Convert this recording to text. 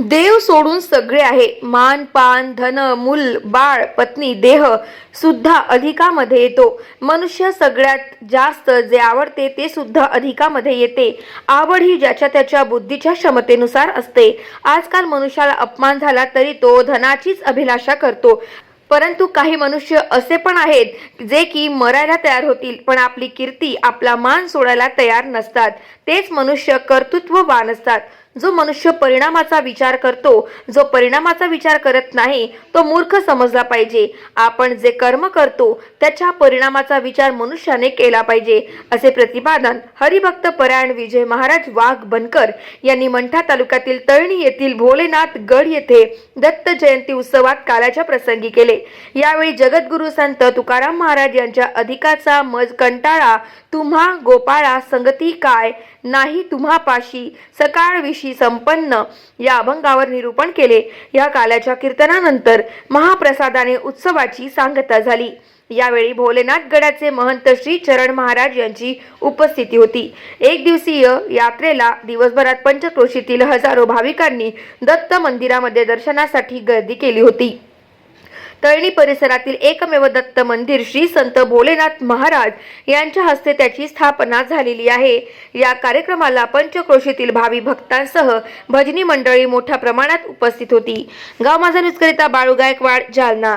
देव सोडून सगळे आहे. मान पान धन मूल बाळ पत्नी देह सुद्धा अधिकामध्ये येतो. मनुष्य सगळ्यात जास्त जे आवडते ते सुद्धा अधिकामध्ये येते. आवड ही ज्याच्या त्याच्या बुद्धीच्या क्षमतेनुसार असते. आजकाल मनुष्याला अपमान झाला तरी तो धनाचीच अभिलाषा करतो. परंतु काही मनुष्य असे पण आहेत जे की मरायला तयार होतील पण आपली कीर्ती आपला मान सोडायला तयार नसतात. तेच मनुष्य कर्तृत्ववान असतात. जो मनुष्य परिणामाचा विचार करतो जो परिणामाचा विचार करत नाही तो मूर्ख समजला पाहिजे. आपण जे कर्म करतो त्याच्या परिणामाचा विचार मनुष्याने केला पाहिजे असे प्रतिपादन हरिभक्त परायण विजय महाराज वाघ बनकर यांनी मंठा तालुक्यातील तळणी येथील भोलेनाथ गड येथे दत्त जयंती उत्सवात कालाच्या प्रसंगी केले. यावेळी जगद्गुरु संत तुकाराम महाराज यांच्या अधिकाचा मज कंटाळा तुम्हा गोपाळा संगती काय? नाही तुम्हा पाशी सकाळ दिवशी संपन्न या अभंगावर निरूपण केले. या काल्याच्या कीर्तनानंतर महाप्रसादाने उत्सवाची सांगता झाली. यावेळी भोलेनाथ गडाचे महंत श्री चरण महाराज यांची उपस्थिती होती. एक दिवसीय यात्रेला दिवसभरात पंचक्रोशीतील हजारो भाविकांनी दत्त मंदिरामध्ये दर्शनासाठी गर्दी केली होती. तळणी परिसरातील एकमेव दत्त मंदिर श्री संत भोलेनाथ महाराज यांच्या हस्ते त्याची स्थापना झालेली आहे. या कार्यक्रमाला पंचक्रोशीतील भावी भक्तांसह भजनी मंडळी मोठ्या प्रमाणात उपस्थित होती. गाव माझा न्यूजकरिता बाळू गायकवाड जालना.